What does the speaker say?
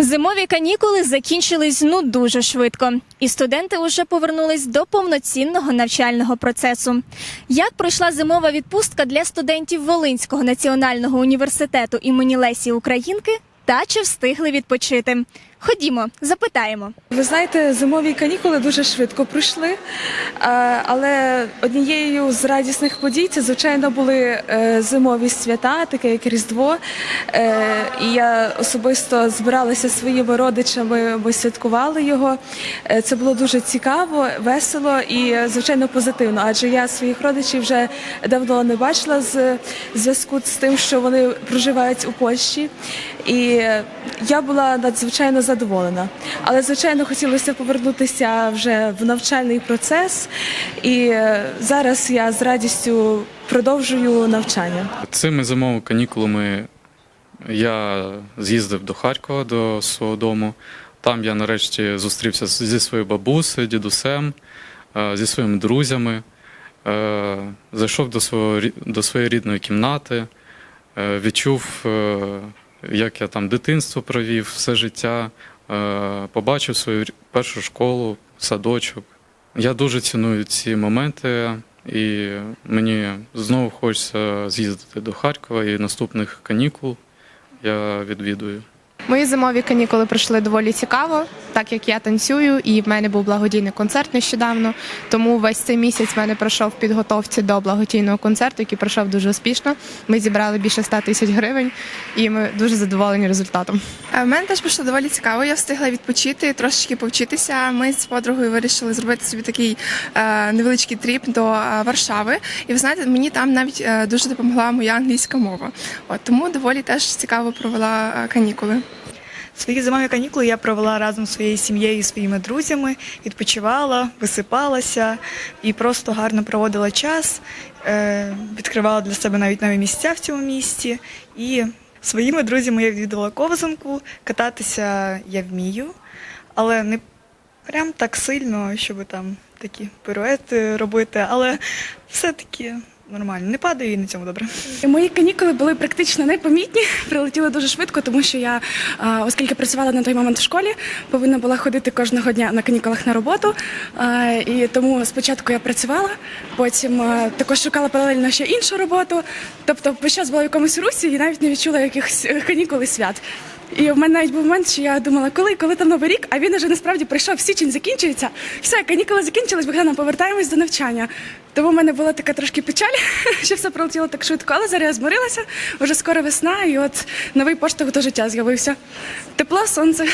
Зимові канікули закінчились ну дуже швидко, і студенти вже повернулись до повноцінного навчального процесу. Як пройшла зимова відпустка для студентів Волинського національного університету імені Лесі Українки? Та чи встигли відпочити? Ходімо, запитаємо. Ви знаєте, зимові канікули дуже швидко пройшли, е, але однією з радісних подій це, звичайно, були е, зимові свята, таке як Різдво. Е, І я особисто збиралася своїми родичами, ми святкували його. Це було дуже цікаво, весело і, звичайно, позитивно. Адже я своїх родичів вже давно не бачила з зв'язку з тим, що вони проживають у Польщі. І я була надзвичайно задоволена. Але, звичайно, хотілося повернутися вже в навчальний процес. І е, зараз я з радістю продовжую навчання. Цими зимовими канікулами я з'їздив до Харкова до свого дому. Там я нарешті зустрівся зі своєю бабусею, дідусем, е, зі своїми друзями. Е, Зайшов до, свого, до своєї рідної кімнати, відчув, як я там дитинство провів, все життя, е, побачив свою першу школу, садочок. Я дуже ціную ці моменти, і мені знову хочеться з'їздити до Харкова і наступних канікул я відвідую. Мої зимові канікули пройшли доволі цікаво, так як я танцюю, і в мене був благодійний концерт нещодавно. Тому весь цей місяць в мене пройшов підготовці до благодійного концерту, який пройшов дуже успішно. Ми зібрали більше 100 тисяч гривень, і ми дуже задоволені результатом. Е, В мене теж пройшло доволі цікаво. Я встигла відпочити, трошечки повчитися. Ми з подругою вирішили зробити собі такий е, невеличкий тріп до е, Варшави. І ви знаєте, мені там навіть дуже допомогла моя англійська мова. От тому доволі теж цікаво провела канікули. Свої зимові канікули я провела разом зі своєю сім'єю і своїми друзями, відпочивала, висипалася і просто гарно проводила час, е, відкривала для себе навіть нові місця в цьому місті. І своїми друзями я відвідала ковзанку, кататися я вмію, але не прям так сильно, щоб там такі пируети робити, але все-таки нормально. Не падаю і на цьому добре. Мої канікули були практично непомітні, прилетіли дуже швидко, тому що я, оскільки працювала на той момент в школі, повинна була ходити кожного дня на канікулах на роботу. І тому спочатку я працювала, потім також шукала паралельно ще іншу роботу. Тобто весь час була в якомусь русі і навіть не відчула якихось е, канікул свят. І в мене навіть був момент, що я думала, коли, коли там новий рік, а він вже насправді прийшов, січень закінчується. Все, канікули закінчились, Богдана, повертаємось до навчання. Тому в мене була така трошки печаль, що все пролетіло так швидко, але зараз я змирилася. Вже скоро весна, і от новий поштовх до життя з'явився. Тепло, сонце.